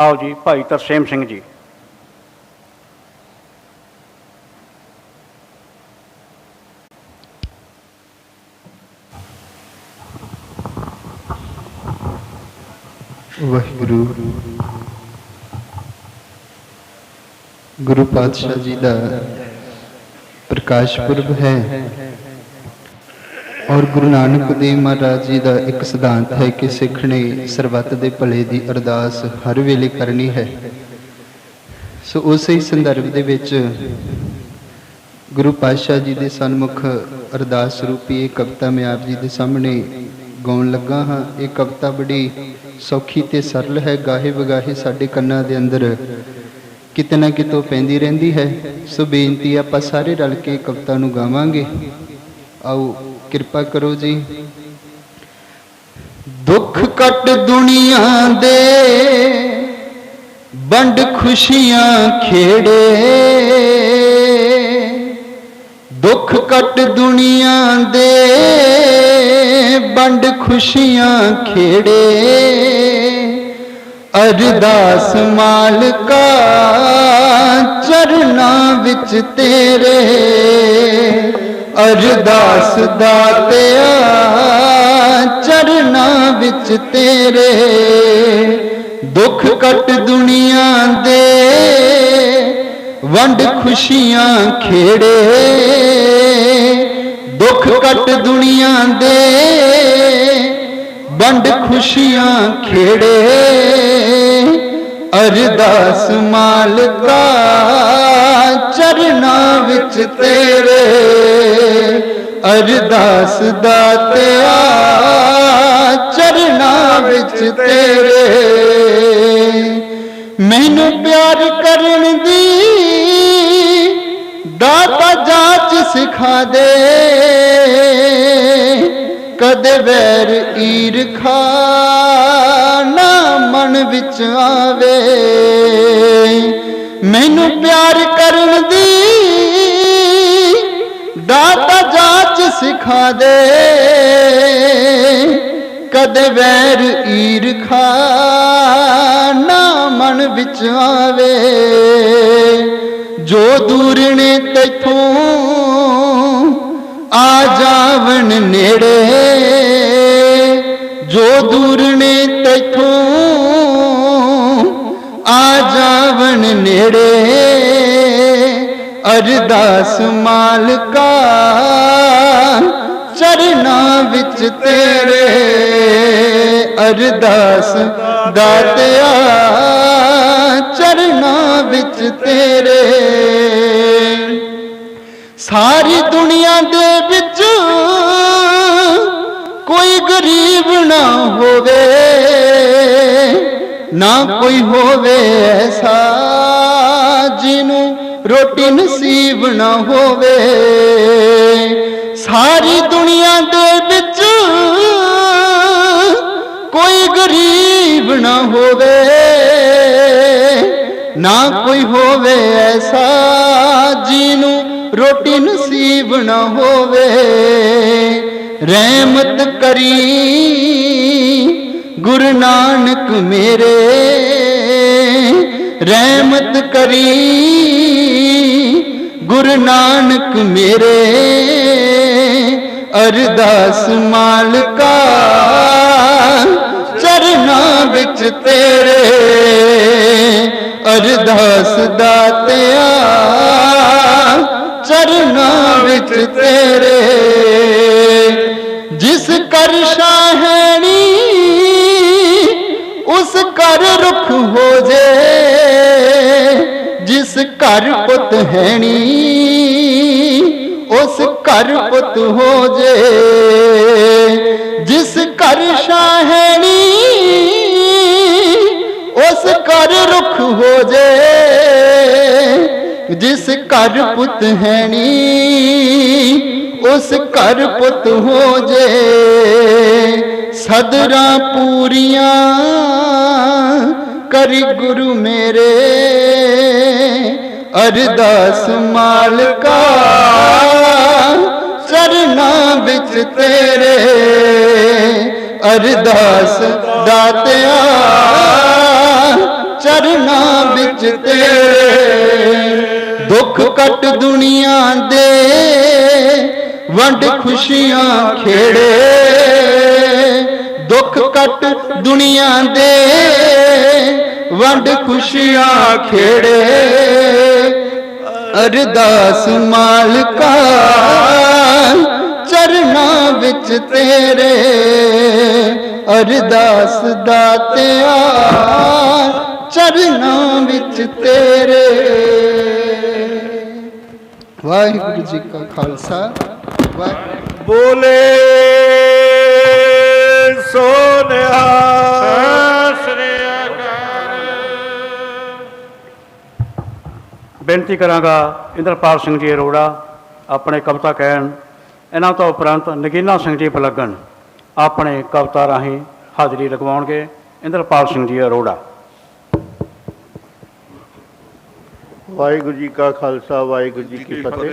ਆਓ ਜੀ ਭਾਈ ਤਰਸੇਮ ਸਿੰਘ ਜੀ। ਵਾਹਿਗੁਰੂ। ਗੁਰੂ ਪਾਤਸ਼ਾਹ ਜੀ ਦਾ ਪ੍ਰਕਾਸ਼ ਪੁਰਬ ਹੈ। ਔਰ ਗੁਰੂ ਨਾਨਕ ਦੇਵ ਮਹਾਰਾਜ ਜੀ ਦਾ ਇੱਕ ਸਿਧਾਂਤ ਹੈ ਕਿ ਸਿੱਖ ਨੇ ਸਰਬੱਤ ਦੇ ਭਲੇ ਦੀ ਅਰਦਾਸ ਹਰ ਵੇਲੇ ਕਰਨੀ ਹੈ। ਸੋ ਉਸੇ ਹੀ ਸੰਦਰਭ ਦੇ ਵਿੱਚ ਗੁਰੂ ਪਾਤਸ਼ਾਹ ਜੀ ਦੇ ਸਨਮੁਖ ਅਰਦਾਸ ਰੂਪੀ ਇਹ ਕਵਿਤਾ ਮੈਂ ਆਪ ਜੀ ਦੇ ਸਾਹਮਣੇ ਗਾਉਣ ਲੱਗਾ ਹਾਂ। ਇਹ ਕਵਿਤਾ ਬੜੀ ਸੌਖੀ ਤੇ ਸਰਲ ਹੈ। ਗਾਹੇ ਵਗਾਹੇ ਸਾਡੇ ਕੰਨਾਂ ਦੇ ਅੰਦਰ ਕਿਤੇ ਨਾ ਕਿਤੋਂ ਪੈਂਦੀ ਰਹਿੰਦੀ ਹੈ। ਸੋ ਬੇਨਤੀ ਆਪਾਂ ਸਾਰੇ ਰਲ ਕੇ ਕਵਿਤਾ ਨੂੰ ਗਾਵਾਂਗੇ। ਆਓ ਕਿਰਪਾ ਕਰੋ ਜੀ। ਦੁੱਖ ਕੱਟ ਦੁਨੀਆ ਦੇ, ਵੰਡ ਖੁਸ਼ੀਆਂ ਖੇੜੇ। ਦੁੱਖ ਕੱਟ ਦੁਨੀਆ ਦੇ, ਵੰਡ ਖੁਸ਼ੀਆਂ ਖੇੜੇ। ਅਰਦਾਸ ਮਾਲਕਾ, ਚਰਨਾਂ ਵਿੱਚ ਤੇਰੇ। ਅਰਦਾਸ ਦਾਤਿਆ, ਚਰਨਾਂ ਵਿੱਚ ਤੇਰੇ। ਦੁੱਖ ਕੱਟ ਦੁਨੀਆ ਦੇ, ਵੰਡ ਖੁਸ਼ੀਆਂ ਖੇੜੇ। ਦੁੱਖ ਕੱਟ ਦੁਨੀਆ ਦੇ, ਵੰਡ ਖੁਸ਼ੀਆਂ ਖੇੜੇ। ਅਰਦਾਸ ਮਾਲਕਾ ਚਰਨਾਂ ਵਿੱਚ ਤੇਰੇ, ਅਰਦਾਸ ਦਾਤਿਆ ਚਰਨਾਂ ਵਿੱਚ ਤੇਰੇ। ਮੈਨੂੰ ਪਿਆਰ ਕਰਨ ਦੀ ਦਾਤਾ ਜਾਚ ਸਿਖਾ ਦੇ। ਕਦੇ ਵੈਰ ਈਰਖਾ ਨਾ ਮਨ ਵਿੱਚ ਆਵੇ। ਮੈਨੂੰ ਪਿਆਰ ਕਰਨ ਦੀ ਦਾਤਾ ਜਾਚ ਸਿਖਾ ਦੇ ਕਦੇ ਵੈਰ ਈਰਖਾ ਨਾ ਮਨ ਵਿੱਚ ਆਵੇ। ਜੋ ਦੂਰ ਨੇ ਤੈਥੋਂ ਆ ਜਾਵਣ ਨੇੜੇ। ਜੋ ਦੂਰ ਅਰਦਾਸ ਮਾਲਕਾ ਚਰਨਾਂ ਵਿੱਚ ਤੇਰੇ ਅਰਦਾਸ ਦਾਤਿਆ ਚਰਨਾਂ ਵਿੱਚ ਤੇਰੇ ਸਾਰੀ ਦੁਨੀਆ ਦੇ ਵਿੱਚ ਕੋਈ ਗਰੀਬ ਨਾ ਹੋਵੇ ਨਾ ਕੋਈ ਹੋਵੇ ਐਸਾ ਜਿਹਨੂੰ ਰੋਟੀ ਨਸੀਬ ਨਾ ਹੋਵੇ। ਸਾਰੀ ਦੁਨੀਆ ਦੇ ਵਿੱਚ ਕੋਈ ਗਰੀਬ ਨਾ ਹੋਵੇ, ਨਾ ਕੋਈ ਹੋਵੇ ਐਸਾ ਜਿਹਨੂੰ ਰੋਟੀ ਨਸੀਬ ਨਾ ਹੋਵੇ। ਰਹਿਮਤ ਕਰੀ ਗੁਰੂ ਨਾਨਕ ਮੇਰੇ। ਰਹਿਮਤ ਕਰੀ, ਗੁਰੂ ਨਾਨਕ ਮੇਰੇ, ਅਰਦਾਸ ਮਾਲਕਾ, ਚਰਨਾਂ ਵਿੱਚ ਤੇਰੇ, ਅਰਦਾਸ ਦਾਤਿਆ, ਚਰਨਾਂ ਵਿੱਚ ਤੇਰੇ। ਜਿਸ ਕਰ ਸ਼ਾਹਣੀ, ਉਸ ਘਰ ਰੁੱਖ ਹੋ ਜੇ ਜਿਸ ਘਰ ਪੁੱਤ ਹੈਣੀ, ਉਸ ਘਰ ਪੁੱਤ ਹੋ ਜੇ। ਜਿਸ ਘਰ ਸ਼ਾਹਣੀ ਉਸ ਘਰ ਰੁੱਖ ਹੋ ਜੇ। ਜਿਸ ਘਰ ਪੁੱਤ ਹੈਣੀ, ਉਸ ਘਰ ਪੁੱਤ ਹੋ ਜੇ। ਸਦਰਾਂ ਪੂਰੀਆਂ ਕਰੀ ਗੁਰੂ ਮੇਰੇ। ਅਰਦਾਸ ਮਾਲਕਾ, ਚਰਨਾਂ ਵਿੱਚ ਤੇਰੇ। ਅਰਦਾਸ ਦਾਤਿਆ, ਚਰਨਾਂ ਵਿੱਚ ਤੇਰੇ। ਦੁੱਖ ਕੱਟ ਦੁਨੀਆ ਦੇ, ਵੰਡ ਖੁਸ਼ੀਆਂ ਖੇੜੇ। ਦੁੱਖ ਕੱਟ ਦੁਨੀਆ ਦੇ ਵੰਡ ਖੁਸ਼ੀਆਂ ਖੇੜੇ। ਅਰਦਾਸ ਮਾਲਕਾ, ਚਰਨਾਂ ਵਿੱਚ ਤੇਰੇ। ਅਰਦਾਸ ਦਾਤਿਆ, ਚਰਨਾਂ ਵਿੱਚ ਤੇਰੇ। ਵਾਹਿਗੁਰੂ ਜੀ ਕਾ ਖਾਲਸਾ, ਵਾਹਿਗੁਰੂ। ਬੋਲੇ ਸੋ ਬੇਨਤੀ ਕਰਾਂਗਾ, ਇੰਦਰਪਾਲ ਸਿੰਘ ਜੀ ਅਰੋੜਾ, ਆਪਣੇ ਕਵਿਤਾ ਕਹਿਣ, ਇਹਨਾਂ ਤੋਂ ਉਪਰੰਤ ਨਗੀਨਾ ਸਿੰਘ ਜੀ ਪਲੱਗਣ ਆਪਣੇ ਕਵਿਤਾ ਰਾਹੀਂ ਹਾਜ਼ਰੀ ਲਗਵਾਉਣਗੇ, ਇੰਦਰਪਾਲ ਸਿੰਘ ਜੀ ਅਰੋੜਾ। ਵਾਹਿਗੁਰੂ ਜੀ ਕਾ ਖਾਲਸਾ, ਵਾਹਿਗੁਰੂ ਜੀ ਕੀ ਫਤਿਹ।